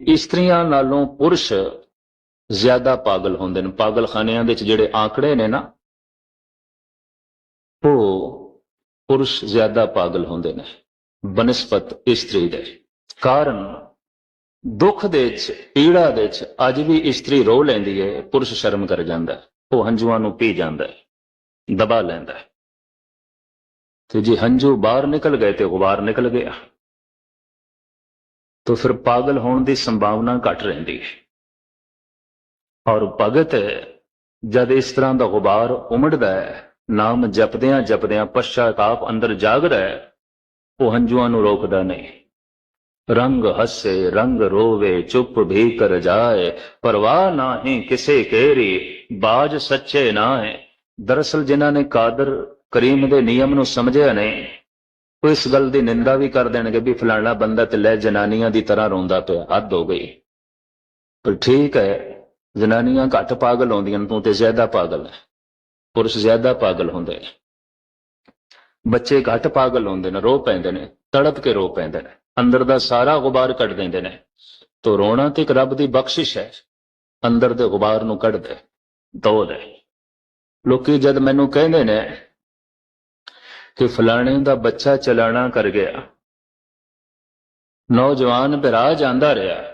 ਇਸਤਰੀਆਂ ਨਾਲੋਂ ਪੁਰਸ਼ ਜ਼ਿਆਦਾ ਪਾਗਲ ਹੁੰਦੇ ਨੇ। ਪਾਗਲਖਾਨਿਆਂ ਦੇ ਵਿੱਚ ਜਿਹੜੇ ਆંકੜੇ ਨੇ ਨਾ, ਉਹ ਪੁਰਸ਼ ਜ਼ਿਆਦਾ ਪਾਗਲ ਹੁੰਦੇ ਨੇ। ਬਨਸਪਤ ਇਸਤਰੀ ਦੇ। ਕਾਰਨ ਦੁੱਖ ਦੇ ਵਿੱਚ, ਪੀੜਾ ਦੇ ਵਿੱਚ ਅੱਜ ਵੀ ਇਸਤਰੀ ਰੋ ਲੈਂਦੀ ਹੈ ਪੁਰਸ਼ ਸ਼ਰਮ ਕਰ ਜਾਂਦਾ ਉਹ ਹੰਝੂਆਂ ਨੂੰ ਪੀ ਜਾਂਦਾ ਹੈ ਦਬਾ ਲੈਂਦਾ ਹੈ ਤੇ ਜੇ ਹੰਝੂ ਬਾਹਰ ਨਿਕਲ ਗਏ ਤੇ ਗੁਬਾਰ ਨਿਕਲ ਗਿਆ। ਤਾਂ ਫਿਰ ਪਾਗਲ ਹੋਣ ਦੀ ਸੰਭਾਵਨਾ ਘਟ ਰਹਿੰਦੀ ਹੈ ਔਰ ਭਗਤ ਜਦ ਇਸ ਤਰ੍ਹਾਂ ਦਾ ਗੁਬਾਰ ਉਮੜਦਾ ਹੈ ਨਾਮ ਜਪਦਿਆਂ ਜਪਦਿਆਂ ਪਛਤਾਪ ਅੰਦਰ ਜਾਗਦਾ ਹੈ ਉਹ ਹੰਝੂਆਂ ਨੂੰ ਰੋਕਦਾ ਨਹੀਂ ਰੰਗ ਹੱਸੇ ਰੰਗ ਰੋਵੇ ਚੁੱਪ ਵੀ ਕਰ ਜਾਏ ਪਰਵਾਹ ਨਾਹੀਂ ਕਿਸੇ ਕੇਰੀ ਬਾਜ ਸੱਚੇ ਨਾ ਹੈ ਦਰਅਸਲ ਜਿਨ੍ਹਾਂ ਨੇ ਕਾਦਰ ਕਰੀਮ ਦੇ ਨਿਯਮ ਨੂੰ ਸਮਝਿਆ ਨਹੀਂ ਉਹ ਇਸ ਗੱਲ ਦੀ ਨਿੰਦਾ ਵੀ ਕਰ ਦੇਣਗੇ ਵੀ ਫਲਾਣਾ ਬੰਦਾ ਤੇ ਲੈ ਜਨਾਨੀਆਂ ਦੀ ਤਰ੍ਹਾਂ ਰੋਂਦਾ ਪਿਆ, ਹੱਦ ਹੋ ਗਈ। ਪਰ ਠੀਕ ਹੈ, ਜਨਾਨੀਆਂ ਘੱਟ ਪਾਗਲ ਹੁੰਦੀਆਂ ਤੂੰ ਤੇ ਜ਼ਿਆਦਾ ਪਾਗਲ ਹੈ। ਪੁਰਸ਼ ਜ਼ਿਆਦਾ ਪਾਗਲ ਹੁੰਦੇ ਨੇ। ਬੱਚੇ ਘੱਟ ਪਾਗਲ ਹੁੰਦੇ ਨੇ, ਰੋ ਪੈਂਦੇ ਨੇ, ਤੜਪ ਕੇ ਰੋ ਪੈਂਦੇ ਨੇ, ਅੰਦਰ ਦਾ ਸਾਰਾ ਗੁਬਾਰ ਕੱਢ ਦਿੰਦੇ ਨੇ। ਤੋ ਰੋਣਾ ਤੇ ਇੱਕ ਰੱਬ ਦੀ ਬਖਸ਼ਿਸ਼ ਹੈ, ਅੰਦਰ ਦੇ ਗੁਬਾਰ ਨੂੰ ਕੱਢ ਦੇ ਦੋ ਦੇ। ਲੋਕੀ ਜਦ ਮੈਨੂੰ ਕਹਿੰਦੇ ਨੇ ਕਿ ਫਲਾਣੇ ਦਾ ਬੱਚਾ ਚਲਾਣਾ ਕਰ ਗਿਆ। ਨੌਜਵਾਨ ਬਿਰਾਜ ਆਂਦਾ ਰਿਹਾ।